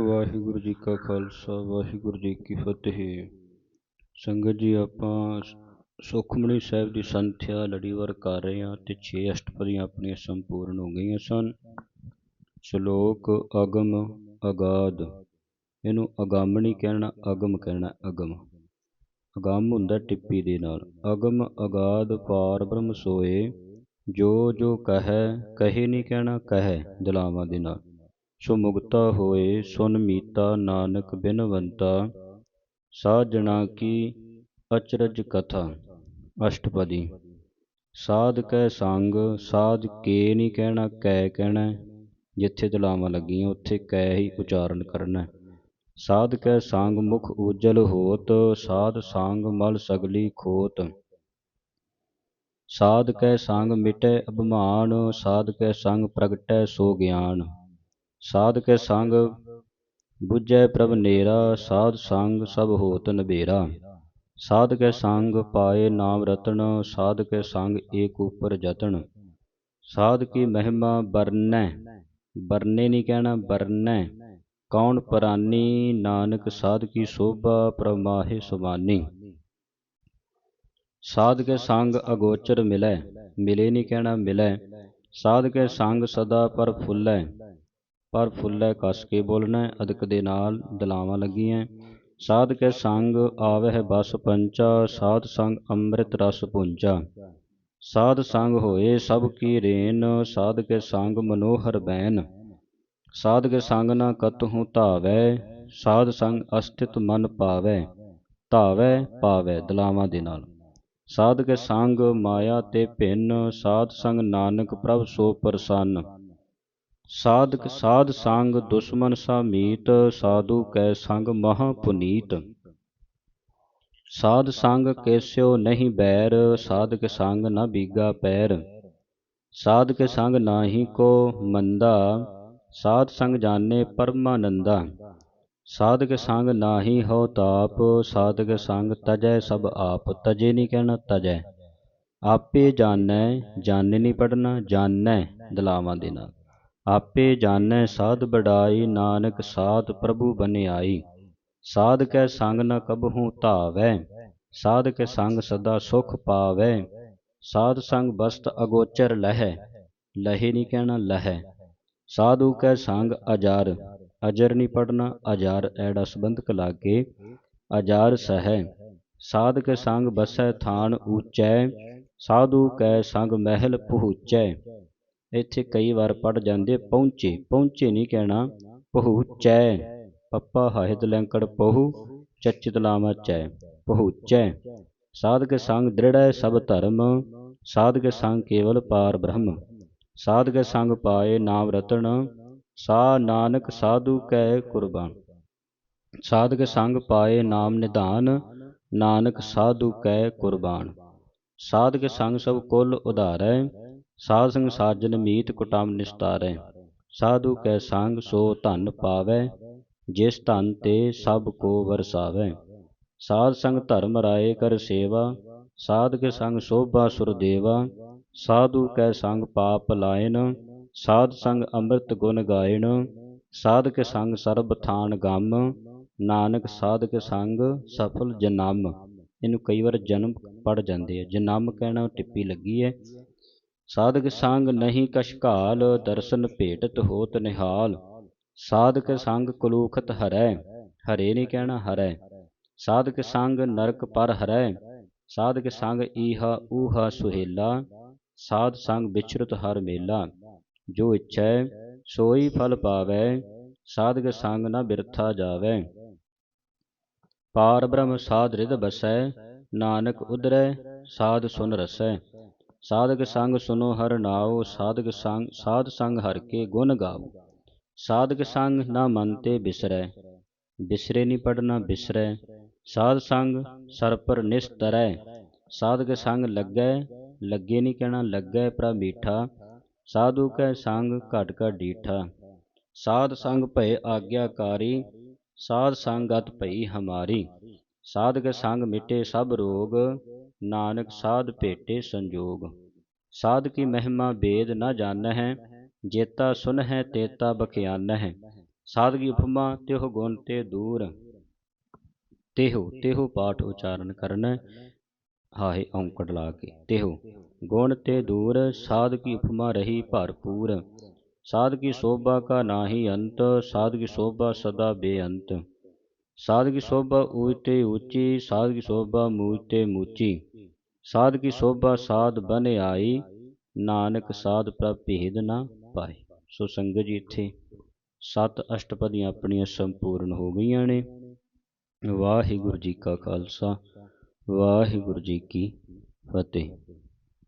ਵਾਹਿਗੁਰੂ ਜੀ ਕਾ ਖਾਲਸਾ, ਵਾਹਿਗੁਰੂ ਜੀ ਕੀ ਫਤਿਹ। ਸੰਗਤ ਜੀ, ਆਪਾਂ ਸੁਖਮਣੀ ਸਾਹਿਬ ਦੀ ਸੰਥਿਆ ਲੜੀਵਾਰ ਕਰ ਰਹੇ ਹਾਂ ਤੇ 6 ਅਸ਼ਟਪਦੀਆਂ ਆਪਣੀਆਂ ਸੰਪੂਰਨ ਹੋ ਗਈਆਂ ਸਨ। ਸ਼ਲੋਕ ਅਗਮ ਅਗਾਧ। ਇਹਨੂੰ ਅਗੰਮ ਨਹੀਂ ਕਹਿਣਾ, ਅਗਮ ਕਹਿਣਾ, ਅਗਮ। ਅਗਮ ਹੁੰਦਾ ਟਿੱਪੀ ਦੇ ਨਾਲ। ਅਗਮ ਅਗਾਧ ਪਾਰ ਬ੍ਰਹਮ ਸੋਏ, ਜੋ ਜੋ ਕਹੈ, ਕਹੇ ਨਹੀਂ ਕਹਿਣਾ, ਕਹੈ, ਦਲਾਵਾਂ ਦੇ ਨਾਲ। ਸੋ ਮੁਕਤਾ ਹੋਏ, ਸੁਨ ਮੀਤਾ ਨਾਨਕ ਬਿਨਵੰਤਾ, ਸਾਜਣਾ ਕੀ ਅਚਰਜ ਕਥਾ? ਅਸ਼ਟਪਦੀ, ਸਾਧ ਕਹਿ ਸੰਗ, ਸਾਧ ਕੇ ਨਹੀਂ ਕਹਿਣਾ, ਕੈ ਕਹਿਣਾ, ਜਿੱਥੇ ਜਲਾਵਾਂ ਲੱਗੀਆਂ, ਉੱਥੇ ਕੈ ਹੀ ਉਚਾਰਨ ਕਰਨਾ। ਸਾਧ ਕਹਿ ਸੰਗ ਮੁਖ ਉਜਲ ਹੋਤ, ਸਾਧ ਸੰਗ ਮਲ ਸਗਲੀ ਖੋਤ। ਸਾਧ ਕੈ ਸੰਗ ਮਿਟੈ ਅਭਿਮਾਨ, ਸਾਧ ਕੈ ਸੰਗ ਪ੍ਰਗਟੈ ਸੋ ਗਿਆਨ। ਸਾਧ ਕੇ ਸੰਗ, ਬੁਝੈ ਪ੍ਰਭ ਨੇਰਾ, ਸਾਧ ਸੰਗ ਸਭ ਹੋਤ ਨਬੇਰਾ ਸਾਧ ਕੇ ਸੰਗ ਪਾਏ ਨਾਮ ਰਤਨ ਸਾਧ ਕੇ ਸੰਗ ਏਕ ਉਪਰ ਜਤਨ। ਸਾਧ ਕੀ ਮਹਿਮਾ ਬਰਨੈ, ਬਰਨੇ ਨਹੀਂ ਕਹਿਣਾ, ਬਰਨੈ। ਕੌਣ ਪਰਾਨੀ, ਨਾਨਕ ਸਾਧ ਕੀ ਸੋਭਾ ਪ੍ਰਮਾਹਿ ਸੁਮਾਨੀ ਸਾਧ ਕੇ ਸੰਗ ਅਗੋਚਰ ਮਿਲੈ, ਮਿਲੇ ਨਹੀਂ ਕਹਿਣਾ, ਮਿਲੈ। ਸਾਧ ਕੇ ਸੰਗ ਸਦਾ ਪਰ ਫੁੱਲੈ ਪਰ ਫੁੱਲੇ ਕੱਸ ਕੇ ਬੋਲਣਾ ਅਦਕ ਦੇ ਨਾਲ ਦਲਾਵਾਂ ਲੱਗੀਆਂ ਸਾਧ ਕੇ ਸੰਗ ਆਵਹਿ ਬਸ ਪੰਚਾ, ਸਾਧ ਸੰਗ ਅੰਮ੍ਰਿਤ ਰਸ ਪੁੰਚਾ। ਸਾਧ ਸੰਗ ਹੋਏ ਸਭ ਕੀ ਰੇਨ, ਸਾਧ ਕੇ ਸੰਗ ਮਨੋਹਰ ਬੈਨ। ਸਾਧ ਕੇ ਸੰਗ ਨਾ ਕਤਹੂ ਧਾਵੈ, ਸਾਧ ਸੰਗ ਅਸਥਿਤ ਮਨ ਪਾਵੈ, ਧਾਵੈ ਪਾਵੈ ਦਲਾਵਾਂ ਦੇ ਨਾਲ। ਸਾਧ ਕੇ ਸੰਗ ਮਾਇਆ ਤੇ ਭਿੰਨ, ਸਾਧ ਸੰਗ ਨਾਨਕ ਪ੍ਰਭ ਸੋ ਪ੍ਰਸੰਨ। ਸਾਧਕ ਸਾਧ ਸੰਗ ਦੁਸ਼ਮਨ ਸਾ ਸਾਧੂ ਕੈ ਸੰਗ ਮਹਾ ਪੁਨੀਤ। ਸਾਧ ਸੰਗ ਕੇਸਿਓ ਨਹੀਂ ਬੈਰ, ਸਾਧਕ ਸੰਗ ਨਾ ਬੀਗਾ ਪੈਰ। ਸਾਧਕ ਸੰਗ ਨਾਹੀ ਕੋ ਮੰਦਾ, ਸਾਧ ਸੰਗ ਜਾਣੇ ਪਰਮਾਨੰਦਾ ਸਾਧਕ ਸੰਗ ਨਾਹੀ ਹੋ ਤਾਪ, ਸਾਧਕ ਸੰਗ ਤਜੈ ਸਭ ਆਪ, ਤਜੇ ਨਹੀਂ ਕਹਿਣਾ ਤਜੈ। ਆਪੇ ਜਾਣੈ, ਜਾਣੇ ਨਹੀਂ ਪੜਨਾ ਜਾਣੈ ਦਲਾਵਾਂ ਦੇ ਨਾਲ। ਆਪੇ ਜਾਣੈ ਸਾਧ ਬੜਾਈ ਨਾਨਕ ਸਾਧ ਪ੍ਰਭੂ ਬਨਿਆਈ। ਸਾਧ ਕੈ ਸੰਗ ਨ ਕਬਹੂ ਧਾਵੈ, ਸਾਧ ਕੇ ਸੰਗ ਸਦਾ ਸੁਖ ਪਾਵੈ। ਸਾਧ ਸੰਗ ਬਸਤ ਅਗੋਚਰ ਲਹੈ, ਲਹੇ ਨਹੀਂ ਕਹਿਣਾ ਲਹੈ। ਸਾਧੂ ਕੈ ਸੰਗ ਅਜਾਰ, ਅਜਰ ਨਹੀਂ ਪੜਨਾ ਅਜਾਰ, ਐੜਾ ਸੰਬੰਧਕ ਲਾ ਕੇ ਅਜਾਰ ਸਹੈ, ਸਾਧ ਕੇ ਸੰਗ ਬਸੈ ਥਾਨ ਊਚੈ, ਸਾਧੂ ਕੈ ਸੰਗ ਮਹਿਲ ਪਹੁੰਚੈ। ਇੱਥੇ ਕਈ ਵਾਰ ਪੜ ਜਾਂਦੇ ਪਹੁੰਚੇ ਪਹੁੰਚੇ ਨਹੀਂ ਕਹਿਣਾ ਪਹੁੰਚੈ ਪੱਪਾ ਹਾਹਿਤ ਲੈਂਕੜ ਪਹੁ, ਚਚਿਤ ਲਾਮਾ ਚੈ ਪਹੁੰਚੈ ਸਾਧਕ ਸੰਗ ਦ੍ਰਿੜੈ ਸਭ ਧਰਮ, ਸਾਧਕ ਸੰਗ ਕੇਵਲ ਪਾਰ ਬ੍ਰਹਮ। ਸਾਧਕ ਸੰਗ ਪਾਏ ਨਾਮ ਰਤਨ, ਸਾ ਨਾਨਕ ਸਾਧੂ ਕੈ ਕੁਰਬਾਨ। ਸਾਧਕ ਸੰਗ ਪਾਏ ਨਾਮ ਨਿਧਾਨ, ਨਾਨਕ ਸਾਧੂ ਕੈ ਕੁਰਬਾਨ। ਸਾਧਕ ਸੰਗ ਸਭ ਕੁੱਲ ਉਧਾਰੈ ਸਾਧ ਸੰਗ ਸਾਜਨ ਮੀਤ ਕੁਟਮ ਨਿਸਤਾਰੈ। ਸਾਧੂ ਕੈ ਸੰਗ ਸੋ ਧਨ ਪਾਵੈ, ਜਿਸ ਧਨ ਤੇ ਸਭ ਕੋ ਵਰਸਾਵੈ। ਸਾਧ ਸੰਗ ਧਰਮ ਰਾਏ ਕਰ ਸੇਵਾ, ਸਾਧ ਕੇ ਸੰਗ ਸੋਭਾ ਸੁਰਦੇਵਾ ਸਾਧੂ ਕੈ ਸੰਗ ਪਾਪ ਲਾਇਨ, ਸਾਧ ਸੰਗ ਅੰਮ੍ਰਿਤ ਗੁਣ ਗਾਇਣ ਸਾਧ ਕੇ ਸੰਗ ਸਰਬ ਥਾਨ ਗਮ, ਨਾਨਕ ਸਾਧ ਕੇ ਸੰਗ ਸਫਲ ਜਨਮ। ਇਹਨੂੰ ਕਈ ਵਾਰ ਜਨਮ ਪੜ ਜਾਂਦੇ ਆ। ਜਨਮ ਕਹਿਣਾ ਟਿੱਪੀ ਲੱਗੀ ਹੈ ਸਾਧਕ ਸੰਗ ਨਹੀਂ ਕਸ਼ਕਾਲ ਦਰਸ਼ਨ ਭੇਟਤ ਹੋਤ ਨਿਹਾਲ। ਸਾਧਕ ਸੰਗ ਕਲੂਖਤ ਹਰੈ, ਹਰੇ ਨਹੀਂ ਕਹਿਣਾ ਹਰੈ। ਸਾਧਕ ਸੰਗ ਨਰਕ ਪਰ ਹਰੈ, ਸਾਧਕ ਸੰਗ ਈਹਾ ਊਹਾ ਸੁਹੇਲਾ। ਸਾਧ ਸੰਗ ਵਿਚਰਤ ਹਰ ਮੇਲਾ, ਜੋ ਇੱਛੈ ਸੋਈ ਫਲ ਪਾਵੈ, ਸਾਧਕ ਸੰਗ ਨਾ ਬਿਰਥਾ ਜਾਵੈ। ਪਾਰ ਬ੍ਰਹਮ ਸਾਧ ਰਿਦ ਬਸੈ, ਨਾਨਕ ਉਦਰੈ ਸਾਧ ਸੁਨ ਰਸੈ। ਸਾਧਕ ਸੰਗ ਸੁਨੋ ਹਰ ਨਾਉ, ਸਾਧਕ ਸੰਗ, ਸਾਧ ਸੰਗ ਹਰ ਕੇ ਗੁਣ ਗਾਓ। ਸਾਧਕ ਸੰਗ ਨਾ ਮਨ ਬਿਸਰੈ, ਬਿਸਰੇ ਨਹੀਂ ਪੜਨਾ ਬਿਸਰੈ। ਸਾਧ ਸੰਗ ਸਰ ਪਰ ਨਿਸਤਰੈ ਸਾਧਕ ਸੰਗ ਲੱਗੈ, ਲੱਗੇ ਨਹੀਂ ਕਹਿਣਾ ਲੱਗੈ ਪ੍ਰ ਮੀਠਾ। ਸਾਧੂ ਕੈ ਸੰਗ ਘਟ ਘਟ ਡੀਠਾ। ਸਾਧ ਸੰਗ ਭਏ ਆਗਿਆਕਾਰੀ, ਸਾਧ ਸੰਗਤ ਭਈ ਹਮਾਰੀ। ਸਾਧਕ ਸੰਗ ਮਿਟੇ ਸਭ ਰੋਗ ਨਾਨਕ ਸਾਧ ਭੇਟੇ ਸੰਜੋਗ ਸਾਧ ਕੀ ਮਹਿਮਾ ਬੇਦ ਨਾ ਜਾਣ ਹੈ ਜੇਤਾ ਸੁਨ ਹੈ ਤੇਤਾ ਬਖਿਆਨ ਹੈ ਸਾਧਕੀ ਉਪਮਾ ਤਿਹੁ ਗੁਣ ਤੇ ਦੂਰ ਤਿਹੁ ਤਿਹੁ ਪਾਠ ਉਚਾਰਨ ਕਰਨਾ। ਹਾਹੇ ਔਂਕੜ ਲਾ ਕੇ ਤਿਹੁ ਗੁਣ ਤੇ ਦੂਰ ਸਾਧਕੀ ਉਪਮਾ ਰਹੀ ਭਰਪੂਰ ਸਾਧਕੀ ਸੋਭਾ ਕਾ ਨਾਹੀ ਅੰਤ ਸਾਧਕੀ ਸੋਭਾ ਸਦਾ ਬੇਅੰਤ ਸਾਧਕੀ ਸੋਭਾ ਊਚਤੇ ਊਚੀ ਸਾਧਕੀ ਸੋਭਾ ਮੂਚਤੇ ਮੂਚੀ ਸਾਧਕੀ ਸੋਭਾ ਸਾਧ ਬਨ ਆਈ, ਨਾਨਕ ਸਾਧ ਪ੍ਰਭ ਭੇਦ ਨਾ ਪਾਈ। ਸੋ ਸੰਗਤ ਜੀ, ਇੱਥੇ ਸੱਤ ਅਸ਼ਟਪਦੀਆਂ ਆਪਣੀਆਂ ਸੰਪੂਰਨ ਹੋ ਗਈਆਂ ਨੇ। ਵਾਹਿਗੁਰੂ ਜੀ ਕਾ ਖਾਲਸਾ, ਵਾਹਿਗੁਰੂ ਜੀ ਕੀ ਫਤਿਹ।